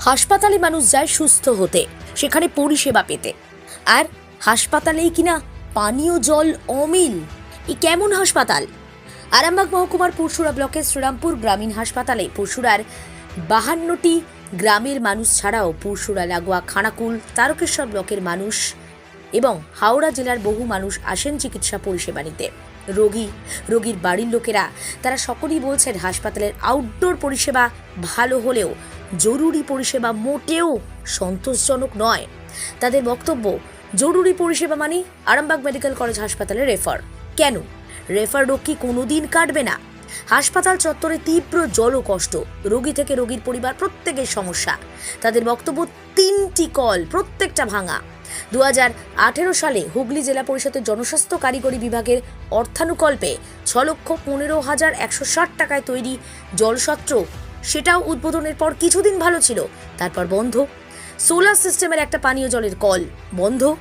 হাসপাতালে মানুষ যায় সুস্থ হতে, সেখানে পরিষেবা পেতে। আর হাসপাতালেই কিনা পানীয় জল অমিল। এ কেমন হাসপাতাল? আরামবাগ মহকুমার পুরসুরা ব্লকের শ্রীরামপুর গ্রামীণ হাসপাতালে পুরসুরার বাহান্নটি গ্রামের মানুষ ছাড়াও পুরসুরা লাগোয়া, খানাকুল, তারকেশ্বর ব্লকের মানুষ এবং হাওড়া জেলার বহু মানুষ আসেন চিকিৎসা পরিষেবা নিতে। রোগী, রোগীর বাড়ির লোকেরা, তারা সকলেই বলছেন হাসপাতালের আউটডোর পরিষেবা ভালো হলেও জরুরি পরিষেবা মোটেও সন্তোষজনক নয়। তাদের বক্তব্য, জরুরি পরিষেবা মানে আরামবাগ মেডিকেল কলেজ হাসপাতালে রেফার। কেন? রেফার রোগ কি কোনোদিন কাটবে না। হাসপাতাল চত্বরে তীব্র জলকষ্ট, রোগী থেকে রোগীর পরিবার প্রত্যেকের সমস্যা। তাদের বক্তব্য, তিনটি কল, প্রত্যেকটা ভাঙা। দু আঠেরো সালে হুগলি জেলা পরিষদের জনস্বাস্থ্য কারিগরি বিভাগের অর্থানুকল্পে ছ লক্ষ পনেরো হাজার একশো ষাট টাকায় তৈরি জলসত্র সেটাও উদ্বোধনের পর কিছুদিন ভালো ছিল। তারপর বন্ধ। সোলার সিস্টেমের একটা পানীয় জলের কল বন্ধ।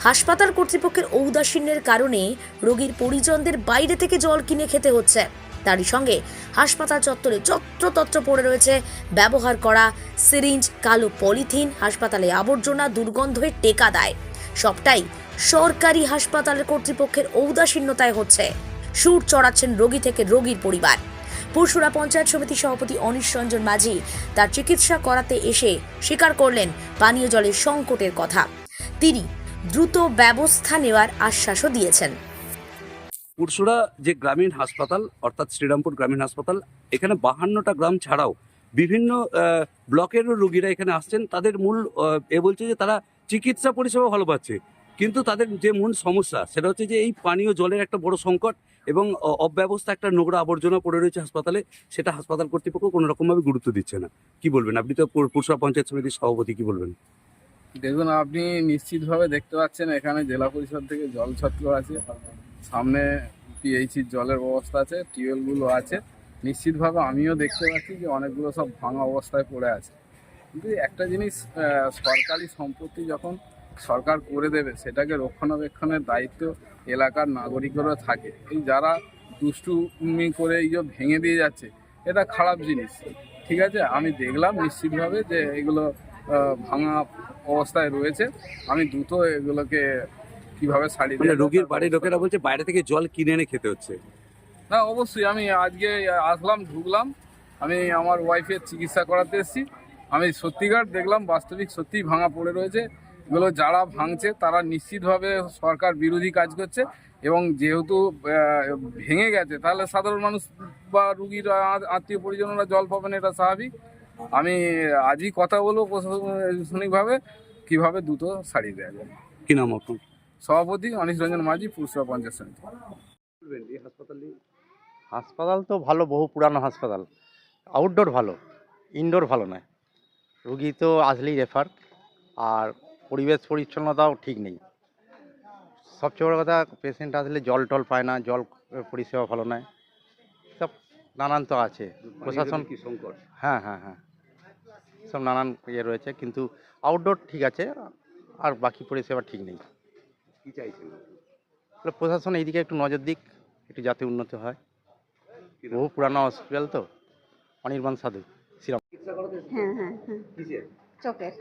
হাসপাতাল কর্তৃপক্ষের ঔদাসীন্যের কারণে রোগীর পরিজনদের বাইরে থেকে জল কিনে খেতে হচ্ছে। তারই সঙ্গে হাসপাতাল চত্বরে যত্রতত্র পড়ে রয়েছে। ব্যবহার করা সিরিঞ্জ, কালো পলিথিন, হাসপাতালে আবর্জনা, দুর্গন্ধে টেকা দেয়। সবটাই সরকারি হাসপাতালের কর্তৃপক্ষের ঔদাসীন্যতায় হচ্ছে। সুর চড়াচ্ছেন রোগী থেকে রোগীর পরিবার। পরশুরা পঞ্চায়েত সমিতি সভাপতি অনিশ রঞ্জন মাঝি তার চিকিৎসা করাতে এসে স্বীকার করলেন পানীয় জলের সংকটের কথা। তিনি দ্রুত ব্যবস্থা নেওয়ার আশ্বাসও দিয়েছেন। পুরসুরা যে গ্রামীণ হাসপাতাল, অর্থাৎ শ্রীরামপুর গ্রামীণ হাসপাতাল, এখানে বাহান্নটা গ্রাম ছাড়াও বিভিন্ন ব্লকেরও রোগীরা এখানে আসছেন। তাদের মূল এ বলছে যে তারা চিকিৎসা পরিষেবা ভালো পাচ্ছে। কিন্তু তাদের যে মূল সমস্যা, সেটা হচ্ছে যে এই পানীয় জলের একটা বড় সংকট। এবং অব্যবস্থা একটা নোংরা আবর্জনা পড়ে রয়েছে হাসপাতালে, সেটা হাসপাতাল কর্তৃপক্ষ কোনো রকমভাবে গুরুত্ব দিচ্ছে না। কি বলবেন? আপনি তো পুর- পুরসুরা পঞ্চায়েত সমিতির সভাপতি, কি বলবেন? দেখুন, আপনি নিশ্চিতভাবে দেখতে পাচ্ছেন, এখানে জেলা পরিষদ থেকে জল ছত্র আছে, সামনে পিএইচির জলের ব্যবস্থা আছে, টিউবওয়েলগুলো আছে। নিশ্চিতভাবে আমিও দেখতে পাচ্ছি যে অনেকগুলো সব ভাঙা অবস্থায় পড়ে আছে। কিন্তু একটা জিনিস সরকারি সম্পত্তি যখন সরকার করে দেবে সেটাকে রক্ষণাবেক্ষণের দায়িত্ব এলাকার নাগরিকেরও থাকে। এই যারা দুষ্টুমি করে এই যে ভেঙে দিয়ে যাচ্ছে এটা খারাপ জিনিস। ঠিক আছে? আমি দেখলাম নিশ্চিতভাবে যে এগুলো ভাঙা অবস্থায় রয়েছে। আমি দ্রুত এগুলোকে কীভাবে সারিয়ে মানে রোগীর বাড়ির লোকেরা বলছে বাইরে থেকে জল কিনে এনে খেতে হচ্ছে। না অবশ্যই। আমি আজকে আসলাম ঢুকলাম। আমি আমার ওয়াইফের চিকিৎসা করাতে এসেছি। আমি সত্যিকার দেখলাম বাস্তবিক সত্যিই ভাঙা পড়ে রয়েছে। এগুলো যারা ভাঙছে তারা নিশ্চিতভাবে সরকার বিরোধী কাজ করছে এবং যেহেতু ভেঙে গেছে তাহলে সাধারণ মানুষ বা রুগীর আত্মীয় পরিজনরা জল পাবেন এটা স্বাভাবিক। আমি আজই কথা বলব প্রশাসনিকভাবে কীভাবে দ্রুত সারিয়ে দেওয়া যায়। কি নাম আপনার? সভাপতি অনিশ রঞ্জন মাঝি পুরসভা পঞ্চায়েত সমিতি। এই হাসপাতাল নিয়ে? হাসপাতাল তো ভালো বহু পুরানো হাসপাতাল। আউটডোর ভালো ইনডোর ভালো নয়। রুগী তো আসলেই রেফার আর পরিবেশ পরিচ্ছন্নতাও ঠিক নেই। সবচেয়ে বড় কথা পেশেন্ট আসলে জল টল পায় না জল পরিষেবা ভালো নয়। সব নানান তো আছে। প্রশাসন কি সংকট? হ্যাঁ হ্যাঁ হ্যাঁ। সব নানান ইয়ে রয়েছে কিন্তু আউটডোর ঠিক আছে আর বাকি পরিষেবা ঠিক নেই। কি চাইছেন তাহলে প্রশাসন এইদিকে একটু নজর দিক একটু যাতে উন্নত হয়। বহু পুরানো হসপিটাল তো অনির্বাণ সাধু চিকিৎসা করাতে হ্যাঁ হ্যাঁ। হ্যাঁ চোখের।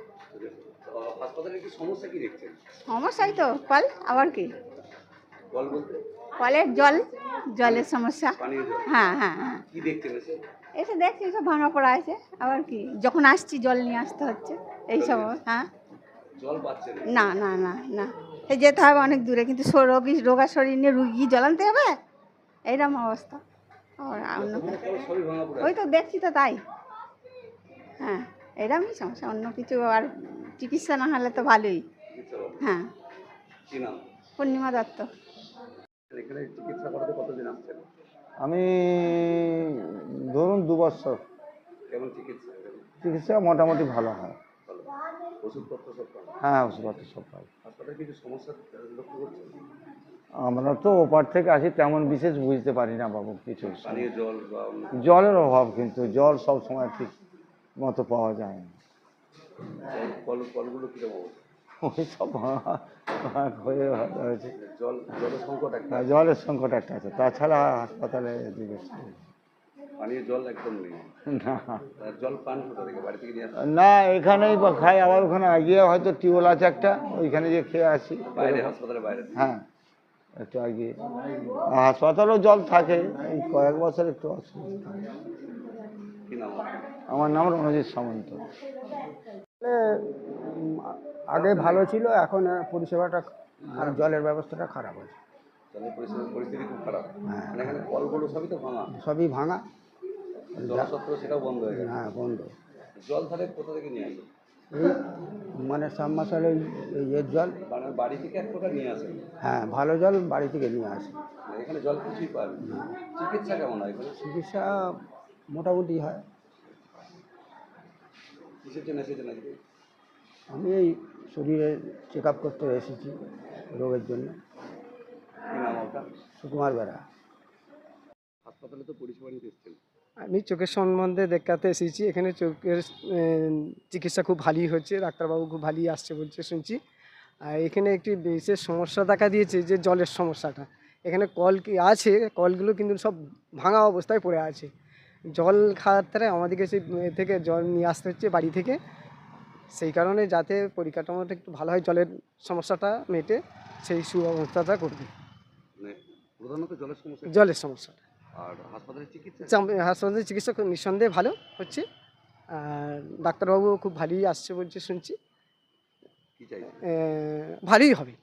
হাসপাতালে কি সমস্যা কি দেখছেন? সমস্যাই তো কল আবার কি? জল বলতে? কলের জল জলের সমস্যা। হ্যাঁ হ্যাঁ হ্যাঁ। কি দেখছেন এসে? এসে দেখছি সব ভাঙা পড়া আছে। আবার কি? যখন আসছি জল নিয়ে আসতে হচ্ছে। এই সব হ্যাঁ। না না না না। এই যেতে হবে অনেক দূরে কিন্তু রোগী রোগা শরীর নিয়ে রুগী জল আনতে হবে? এইরকম অবস্থা। অন্য ওই তো দেখছি তো তাই। হ্যাঁ এরকমই সমস্যা অন্য কিছু আর চিকিৎসা না হলে তো ভালোই। হ্যাঁ। পূর্ণিমা দত্ত। চিকিৎসা করাতে কতদিন আসছেন? আমি ধরুন দু বছর। চিকিৎসা? চিকিৎসা মোটামুটি ভালো হয়। হ্যাঁ ওষুধপত্র সব পাই। হাসপাতালে কিছু সমস্যা লক্ষ্য করছেন? আমরা তো ওপার থেকে আসি তেমন বিশেষ বুঝতে পারি না বাবু কিছু? জলের অভাব কিন্তু জল সব সময় ঠিক মতো পাওয়া যায় না। জল কল কীরকম অবস্থা? ওই সব হয়ে জল জলের সংকট একটা জলের সংকট একটা আছে। তাছাড়া হাসপাতালে এদিকে পানীয় জল একদম নেই। না। জল পান কোথা থেকে? বাড়ি থেকে নিয়ে না এখানেই খাই। আবার ওখানে এগিয়ে হয়তো টিউবওয়েল আছে একটা ওইখানে যে খেয়ে আসি। বাইরে হাসপাতালের বাইরে? হ্যাঁ একটু আগে হাসপাতালেও জল থাকে। এই কয়েক বছর একটু অসুবিধা। আমার নাম রণজিৎ সামন্ত। আগে ভালো ছিল এখন পরিষেবাটা আর জলের ব্যবস্থাটা খারাপ আছে জলের পরিস্থিতি পরিস্থিতি খুব খারাপ। হ্যাঁ। মানে এখানে কলগুলো সবই তো ভাঙা। সবই ভাঙা। জল সত্ত্বেও সেটাও বন্ধ হয়ে গেছে। হ্যাঁ বন্ধ। জল তাহলে কোথা থেকে নিয়ে আসে? মানে সাবমার্শাল এই এর জল। মানে বাড়ি থেকে এক প্রকার নিয়ে আসে। হ্যাঁ ভালো জল বাড়ি থেকে নিয়ে আসে। মানে এখানে জল কিছুই পাবে চিকিৎসা কেমন হয় চিকিৎসা মোটামুটি হয়। কিসের জন্য এসেছেন আজকে? আমি এই শরীরে চেক আপ করতে এসেছি রোগের জন্য। কি নাম আপনার? সুকুমার বেড়া। হাসপাতালে তো পরিষেবা নিতে এসেছেন। আমি চোখের সম্বন্ধে দেখাতে এসেছি। এখানে চোখের চিকিৎসা খুব ভালোই হচ্ছে ডাক্তারবাবু খুব ভালোই আসছে বলছে শুনছি। আর এখানে একটি বিশেষ সমস্যা দেখা দিয়েছে যে জলের সমস্যাটা। এখানে কল কি আছে? কলগুলো কিন্তু সব ভাঙা অবস্থায় পড়ে আছে। জল খাওয়ার আমাদেরকে সেই থেকে জল নিয়ে আসতে হচ্ছে বাড়ি থেকে। সেই কারণে যাতে পরিকাঠামোটা একটু ভালো হয় জলের সমস্যাটা মেটে সেই সুব্যবস্থাটা করবে। মানে প্রধানত জলের সমস্যা জলের সমস্যাটা আর হাসপাতালের চিকিৎসা? হাসপাতালের চিকিৎসা নিঃসন্দেহে ভালো হচ্ছে। আর ডাক্তারবাবু খুব ভালোই আসছে বলছে শুনছি। ভালোই হবে।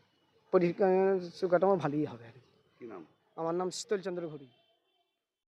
পরিকাঠামো ভালোই হবে আর কি। কি আমার নাম শীতল চন্দ্র ঘড়ি।